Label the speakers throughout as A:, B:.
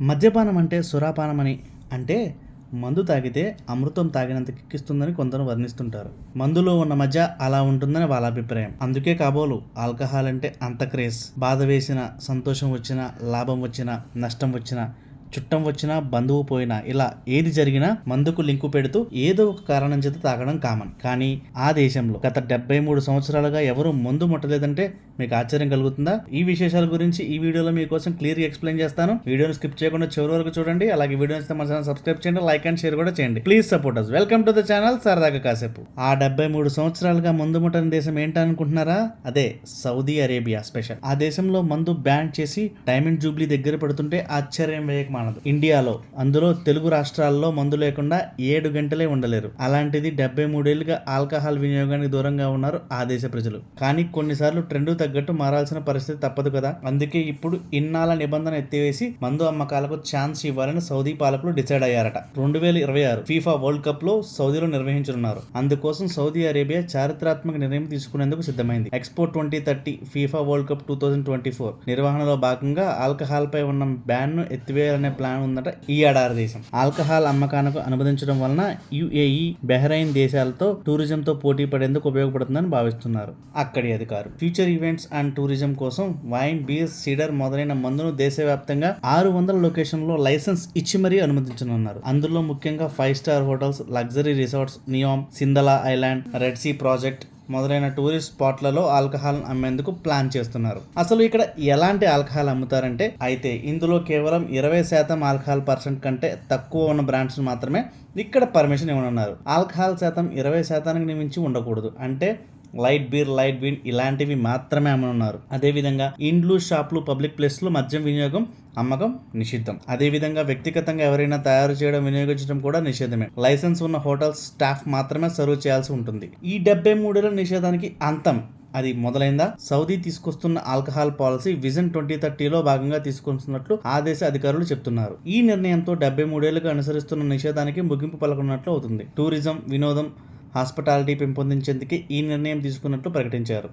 A: మద్యపానం అంటే సురాపానం అని అంటే మందు తాగితే అమృతం తాగినంత కిక్కిస్తుందని కొందరు వర్ణిస్తుంటారు. మందులో ఉన్న మధ్య అలా ఉంటుందని వాళ్ళ అభిప్రాయం. అందుకే కాబోలు ఆల్కహాల్ అంటే అంత క్రేజ్. బాధ వేసిన సంతోషం వచ్చినా లాభం వచ్చినా నష్టం వచ్చినా చుట్టం వచ్చినా బంధువు పోయినా ఇలా ఏది జరిగినా మందుకు లింకు పెడుతూ ఏదో ఒక కారణం చేత తాగడం కామన్. కానీ ఆ దేశంలో గత డెబ్బై మూడు సంవత్సరాలుగా ఎవరు మందు ముట్టలేదంటే మీకు ఆశ్చర్యం కలుగుతుందా? ఈ విశేషాల గురించి ఈ వీడియోలో మీకోసం క్లియర్ ఎక్స్ప్లెయిన్ చేస్తాను. వీడియోని స్కిప్ చేయకుండా చివరి వరకు చూడండి. అలాగే వీడియో నచ్చితే మన ఛానల్ సబ్స్క్రైబ్ చేయండి లైక్ అండ్ షేర్ కూడా చేయండి. Please support us welcome to the channel సరదాగా కాసేపు. ఆ డెబ్బై మూడు సంవత్సరాలుగా మందు ముట్టని దేశం ఏంటనుకుంటున్నారా? అదే సౌదీ అరేబియా స్పెషల్. ఆ దేశంలో మందు బ్యాన్ చేసి డైమండ్ జూబ్లీ దగ్గర పడుతుంటే ఆశ్చర్యం వేయక మానదు. ఇండియాలో అందులో తెలుగు రాష్ట్రాల్లో మందు లేకుండా ఏడు గంటలే ఉండలేరు. అలాంటిది డెబ్బై మూడేళ్ళుగా ఆల్కహాల్ వినియోగానికి దూరంగా ఉన్నారు ఆ దేశ ప్రజలు. కానీ కొన్నిసార్లు ట్రెండ్ తగ్గట్టు మారాల్సిన పరిస్థితి తప్పదు కదా. అందుకే ఇప్పుడు ఇన్నాళ్ళ నిబంధన ఎత్తివేసి మందు అమ్మకాలకు ఛాన్స్ ఇవ్వాలని సౌదీ పాలకులు డిసైడ్ అయ్యారట. రెండు వేల ఇరవై ఆరు ఫీఫా వరల్డ్ కప్లో సౌదీలో నిర్వహించనున్నారు. అందుకోసం సౌదీ అరేబియా చారిత్రాత్మక నిర్ణయం తీసుకునేందుకు సిద్ధమైంది. Expo twenty thirty FIFA World Cup two thousand twenty four నిర్వహణలో భాగంగా ఆల్కహాల్ పై ఉన్న బ్యాన్ను ఎత్తివేయాలనే ప్లాన్ ఉందట ఈ ఏడాది దేశం. ఆల్కహాల్ అమ్మకానికి అనుమతించడం వలన యుఏఈ బెహ్రైన్ దేశాలతో టూరిజం తో పోటీ పడేందుకు ఉపయోగపడుతుందని భావిస్తున్నారు అక్కడి అధికారులు. ఫ్యూచర్ ఈవెంట్స్ అండ్ టూరిజం కోసం వైన్ బీర్ సీడర్ మొదలైన మందును దేశవ్యాప్తంగా ఆరు వందల లొకేషన్లో లైసెన్స్ ఇచ్చి మరీ అనుమతించనున్నారు. అందులో ముఖ్యంగా five star hotels luxury resorts Neom Sindalah island Red Sea project మొదలైన టూరిస్ట్ స్పాట్లలో ఆల్కహాల్ అమ్మేందుకు ప్లాన్ చేస్తున్నారు. అసలు ఇక్కడ ఎలాంటి ఆల్కహాల్ అమ్ముతారంటే అయితే ఇందులో కేవలం ఇరవై శాతం ఆల్కహాల్ పర్సెంట్ కంటే తక్కువ ఉన్న బ్రాండ్స్ మాత్రమే ఇక్కడ పర్మిషన్ ఇవ్వనున్నారు. ఆల్కహాల్ శాతం ఇరవై శాతానికి మించి ఉండకూడదు. అంటే లైట్ బీర్ లైట్ విన్ ఇలాంటివి మాత్రమే అమ్మనున్నారు. అదేవిధంగా ఇండ్లు షాపులు పబ్లిక్ ప్లేస్లు మద్యం వినియోగం అమ్మకం నిషిద్ధం. అదేవిధంగా వ్యక్తిగతంగా ఎవరైనా తయారు చేయడం వినియోగించడం కూడా నిషేధమే. లైసెన్స్ ఉన్న హోటల్స్ స్టాఫ్ మాత్రమే సర్వ్ చేయాల్సి ఉంటుంది. ఈ డెబ్బై మూడేళ్ళ నిషేధానికి అంతం. అది మొదలైందా? సౌదీ తీసుకొస్తున్న ఆల్కహాల్ పాలసీ విజన్ ట్వంటీ థర్టీలో భాగంగా తీసుకొస్తున్నట్లు ఆ దేశ అధికారులు చెప్తున్నారు. ఈ నిర్ణయంతో డెబ్బై మూడేళ్ళుగా అనుసరిస్తున్న నిషేధానికి ముగింపు పలకనున్నట్లు అవుతుంది. టూరిజం వినోదం హాస్పిటాలిటీ పెంపొందించేందుకే ఈ నిర్ణయం తీసుకున్నట్లు ప్రకటించారు.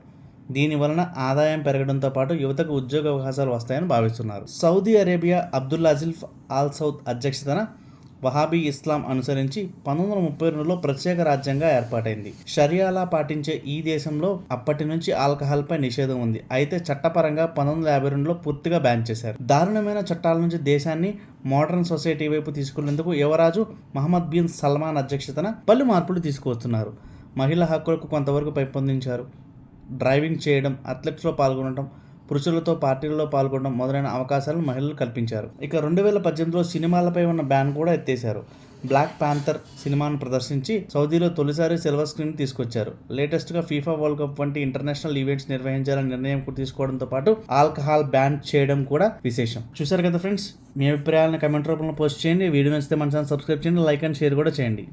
A: దీని వలన ఆదాయం పెరగడంతో పాటు యువతకు ఉద్యోగ అవకాశాలు వస్తాయని భావిస్తున్నారు. Saudi Arabia Abdul Aziz Al Saud అధ్యక్షతన వహాబీ ఇస్లాం అనుసరించి పంతొమ్మిది వందల ముప్పై రెండులో ప్రత్యేక రాజ్యంగా ఏర్పాటైంది. షరియాలా పాటించే ఈ దేశంలో అప్పటి నుంచి ఆల్కహాల్ పై నిషేధం ఉంది. అయితే చట్టపరంగా పంతొమ్మిది వందల యాభై రెండులో పూర్తిగా బ్యాన్ చేశారు. దారుణమైన చట్టాల నుంచి దేశాన్ని మోడర్న్ సొసైటీ వైపు తీసుకునేందుకు యువరాజు మహమ్మద్ బిన్ సల్మాన్ అధ్యక్షతన పలు మార్పులు తీసుకువస్తున్నారు. మహిళా హక్కులకు కొంతవరకు పెంపొందించారు. డ్రైవింగ్ చేయడం అథ్లెట్స్లో పాల్గొనడం పురుషులతో పార్టీలలో పాల్గొనడం మొదలైన అవకాశాలను మహిళలు కల్పించారు. ఇక రెండు వేల పద్దెనిమిదిలో సినిమాలపై ఉన్న బ్యాన్ కూడా ఎత్తేశారు. బ్లాక్ ప్యాంథర్ సినిమాను ప్రదర్శించి సౌదీలో తొలిసారి సిల్వర్ స్క్రీన్ తీసుకొచ్చారు. లేటెస్ట్గా ఫీఫా వరల్డ్ కప్ వంటి ఇంటర్నేషనల్ ఈవెంట్స్ నిర్వహించాలని నిర్ణయం కూడా తీసుకోవడంతో పాటు ఆల్కహాల్ బ్యాన్ చేయడం కూడా విశేషం. చూశారు కదా ఫ్రెండ్స్? మీ అభిప్రాయాలను కమెంట్ రూపంలో పోస్ట్ చేయండి. వీడియో నచ్చితే మన ఛానల్ సబ్స్క్రైబ్ చేయండి లైక్ అండ్ షేర్ కూడా చేయండి.